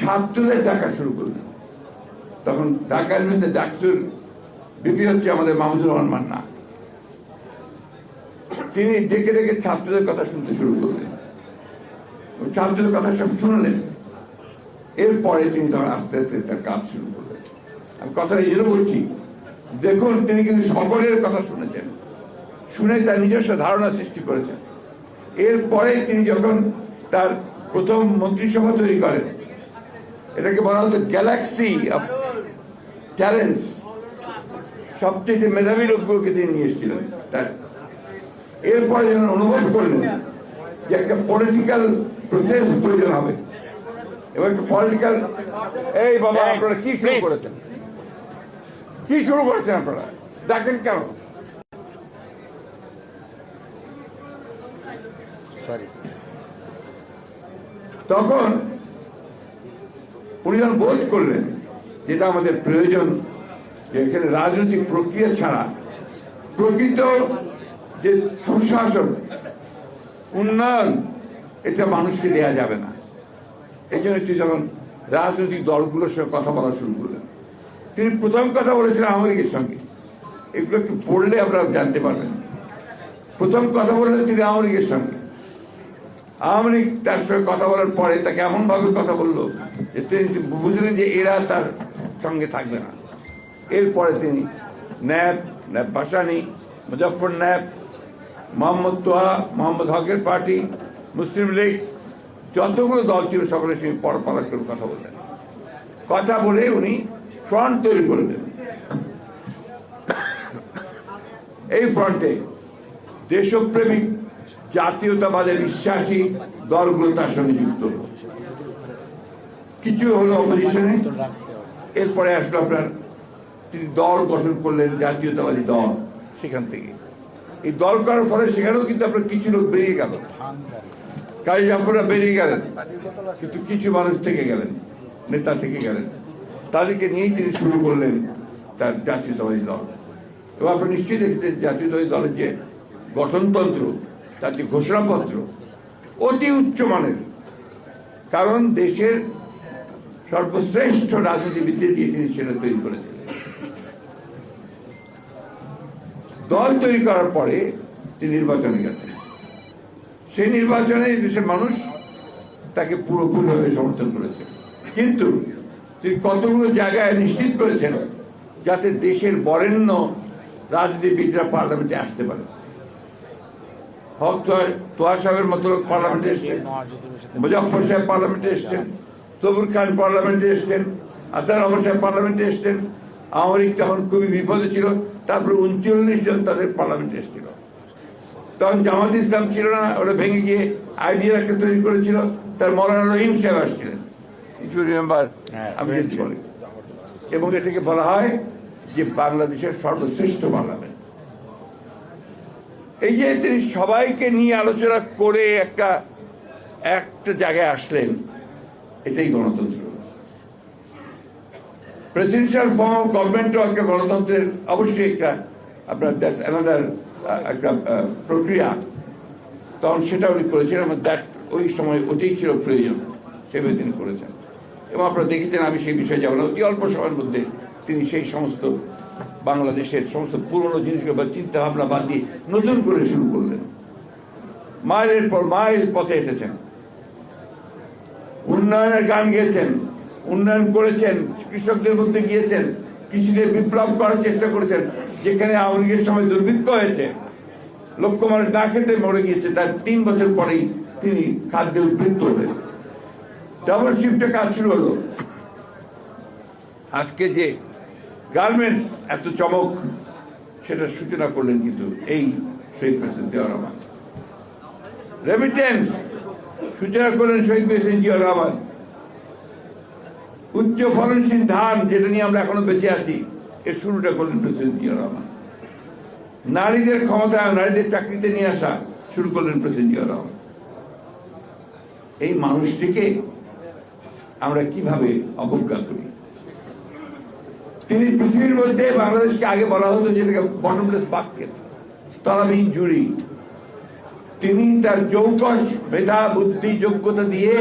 ছাত্রদের ডাকা শুরু করলেন তখন ঢাকা ইউনিভার্সিটি ডাকসুর বিপি হচ্ছে আমাদের মাহমুদুর রহমান মান্না। তিনি ডেকে ডেকে ছাত্রদের কথা শুনতে শুরু করলেন। ছাত্রদের কথা সব শুনলেন। এরপরে তিনি তখন আস্তে আস্তে তার কাজ শুরু করলেন। আমি কথা এই বলছি। দেখুন, তিনি কিন্তু সকলের কথা শুনেছেন। শুনে তার নিজস্ব ধারণা সৃষ্টি করেছেন। এরপরে তিনি যখন তার প্রথম মন্ত্রিসভা তৈরি করেন এটাকে বলা হতো গ্যালাক্সি অফ ট্যালেন্টস সবচেয়ে মেধাবী লোকগুলোকে তিনি নিয়ে এসেছিলেন তার। এরপরে যখন অনুভব করলেন যে একটা পলিটিক্যাল প্রসেস প্রয়োজন হবে। এবং একটা পলিটিক্যাল এই বাবা আপনারা কি শুরু করেছেন? কি শুরু করেছেন আপনারা? দেখেন কেন? সরি তখন উনি যখন বোধ করলেন যেটা আমাদের প্রয়োজন এখানে রাজনৈতিক প্রক্রিয়া ছাড়া প্রকৃত যে সুশাসন, উন্নয়ন, এটা মানুষকে দেয়া যাবে না। এই জন্য তিনি যখন রাজনৈতিক দলগুলোর সঙ্গে কথা বলা শুরু করলেন। তিনি প্রথম কথা বলেছিলেন আওয়ামী সঙ্গে। এগুলো একটু পড়লে আপনারা জানতে পারবেন। প্রথম কথা বললেন তিনি আওয়ামী লীগের সঙ্গে। আওয়ামী লীগ তার সঙ্গে কথা বলার পরে তাকে এমন ভাবে কথা বলল তিনি বুঝলেন যে এরা তার সঙ্গে থাকবে না। এরপরে তিনি ন্যাব ন্যাব ভাসানি মুজফর ন্যাব, মোহাম্মদ তোহা, মোহাম্মদ হকের পার্টি, মুসলিম লীগ, যতগুলো দল ছিল, সকলের সঙ্গে পরপরাগ করে কথা বললেন কথা বলে উনি ফ্রন্ট তৈরি করলেন এই ফ্রন্টে দেশপ্রেমিক জাতীয়তাবাদে বিশ্বাসী দলগুলো তার সঙ্গে যুক্ত হলো। কিছু হলো অপোজিশনে এরপরে আসলো আপনার তিনি দল গঠন করলেন জাতীয়তাবাদী দল সেখান থেকে। এই দল করার ফলে সেখানেও কিন্তু আপনার কিছু লোক বেরিয়ে গেল। কাজী জাফররা বেরিয়ে গেলেন কিন্তু কিছু মানুষ থেকে গেলেন নেতা থেকে গেলেন। তাদেরকে নিয়েই তিনি শুরু করলেন তার জাতীয়তাবাদী দল। এবং আপনারা নিশ্চয়ই দেখেছেন জাতীয়তাবাদী দলের যে গঠনতন্ত্র তার যে ঘোষণাপত্র অতি উচ্চমানের কারণ দেশের সর্বশ্রেষ্ঠ রাজনীতিবিদদের দিয়ে তিনি সেটা তৈরি করেছিলেন দল তৈরি করার পরে তিনি নির্বাচনে গেছেন। সেই নির্বাচনে দেশের মানুষ তাকে পুরোপুরিভাবে সমর্থন করেছে। কিন্তু তিনি কতগুলো জায়গায় নিশ্চিত করেছেন যাতে দেশের বরেণ্য রাজনীতিবিদরা পার্লামেন্টে আসতে পারে। হক তোয়া- সাহেবের মতো পার্লামেন্টে এসছেন মুজফর সাহেব পার্লামেন্টে এসছেন। সবুর খান পার্লামেন্টে এসছেন আতার রহমান সাহেব পার্লামেন্টে এসছেন। আওয়ামী লীগ তখন খুবই বিপদে ছিল তারপরে উনচল্লিশ জন তাদের পার্লামেন্টে এসেছিল। তখন জামাত ইসলাম ছিল না ওরা ভেঙে গিয়ে আইডিয়া একটা তৈরি করেছিল তার মৌলানা রহিম সাহেব আসছিলেন। কিছু রিমেম্বার হ্যাঁ, আমি যদি বলি। এবং এটাকে বলা হয় যে বাংলাদেশের সর্বশ্রেষ্ঠ পার্লামেন্ট। এই যে তিনি সবাইকে নিয়ে আলোচনা করে একটা একটা জায়গায় আসলেন এটাই গণতন্ত্র। প্রেসিডেন্সিয়াল ফর্ম অফ গভর্নমেন্টও একটা গণতন্ত্রের অবশ্যই একটা, আপনার অ্যানাদার একটা প্রক্রিয়া। তখন সেটা উনি করেছিলেন এবং দ্যাট ওই সময় ওটাই ছিল প্রয়োজন সেভাবে তিনি করেছেন। এবং আপনারা দেখেছেন, আমি সেই বিষয়ে যাব না। অতি অল্প সময়ের মধ্যে তিনি সেই সমস্ত বাংলাদেশের সমস্ত পুরনো জিনিসগুলো বা চিন্তা ভাবনা বাদ দিয়ে নতুন করে শুরু করলেন। মাইলের পর মাইল পথে এসেছেন। উন্নয়নের গান গেয়েছেন, উন্নয়ন করেছেন, কৃষকদের মধ্যে গিয়েছেন কৃষিতে বিপ্লব করার চেষ্টা করেছেন, যেখানে আওয়ামী লীগের সময় দুর্ভিক্ষ হয়েছে, লক্ষ মানুষ না খেতে মরে গিয়েছে, তার তিন বছর পরেই তিনি খাদ্যে উদ্বৃত্ত হলেন। ডাবল শিফটে কাজ শুরু হলো। আজকে যে গার্মেন্টস এত চমক, সেটা সূচনা করলেন কিন্তু এই শহীদ প্রেসিডেন্ট রহমান রেমিটেন্স সূচনা করলেন শহীদ প্রেসিডেন্ট জিয়া রহমান। উচ্চ ফলনশীল ধান যেটা নিয়ে আমরা এখনও বেঁচে আছি, এর শুরুটা করলেন প্রেসিডেন্ট জিয়া রহমান। নারীদের ক্ষমতা নারীদের চাকরিতে নিয়ে আসা শুরু করলেন প্রেসিডেন্ট জিয়া রহমান। এই মানুষটিকে আমরা কীভাবে অবজ্ঞা করি? তিনি পৃথিবীর মধ্যে বাংলাদেশকে আগে বলা হতো যেটাকে বটমলেস বাস্কেট তলাবিহীন জুড়ি তিনি তার যৌকস মেধা, বুদ্ধি, যোগ্যতা দিয়ে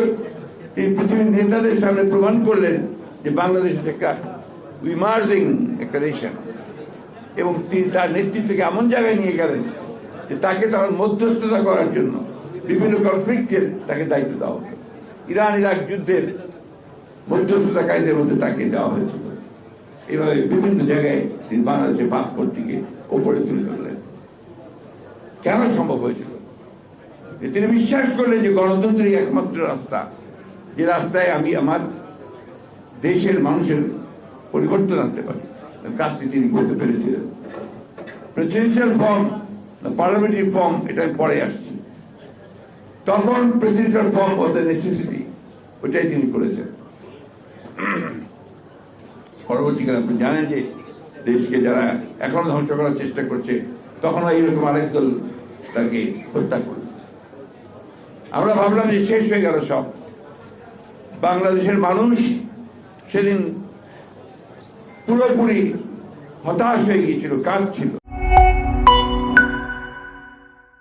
তিনি পৃথিবীর নেতাদের সামনে প্রমাণ করলেন যে বাংলাদেশ একটা ইমার্জিং একটা নেশন এবং তিনি তার নেতৃত্বকে এমন জায়গায় নিয়ে গেলেন যে তাকে তখন মধ্যস্থতা করার জন্য বিভিন্ন কনফ্লিক্টের তাকে দায়িত্ব দেওয়া হতো ইরান, ইরাক যুদ্ধের মধ্যস্থতাকারীদের মধ্যে তাকে দেওয়া হয়েছিল। এইভাবে বিভিন্ন জায়গায় তিনি বাংলাদেশের পাসপোর্টটিকে ওপরে তুলে ধরলেন। কেন সম্ভব হয়েছিল? তিনি বিশ্বাস করলেন যে গণতন্ত্রই একমাত্র রাস্তা। যে রাস্তায় আমি আমার দেশের মানুষের পরিবর্তন আনতে পারি। কাজটি তিনি করতে পেরেছিলেন। প্রেসিডেন্সিয়াল ফর্ম পার্লামেন্টারি ফর্ম এটা পরে আসছি। তখন presidential form was the necessity ওইটাই তিনি করেছেন। পরবর্তীকালে আপনি জানেন যে দেশকে যারা এখনও ধ্বংস করার চেষ্টা করছে, তখন এইরকম আরেক দল তাকে হত্যা করল। আমরা ভাবলাম যে শেষ হয়ে গেল সব। বাংলাদেশের মানুষ সেদিন পুরোপুরি হতাশ হয়ে গিয়েছিল, কাঁদছিল।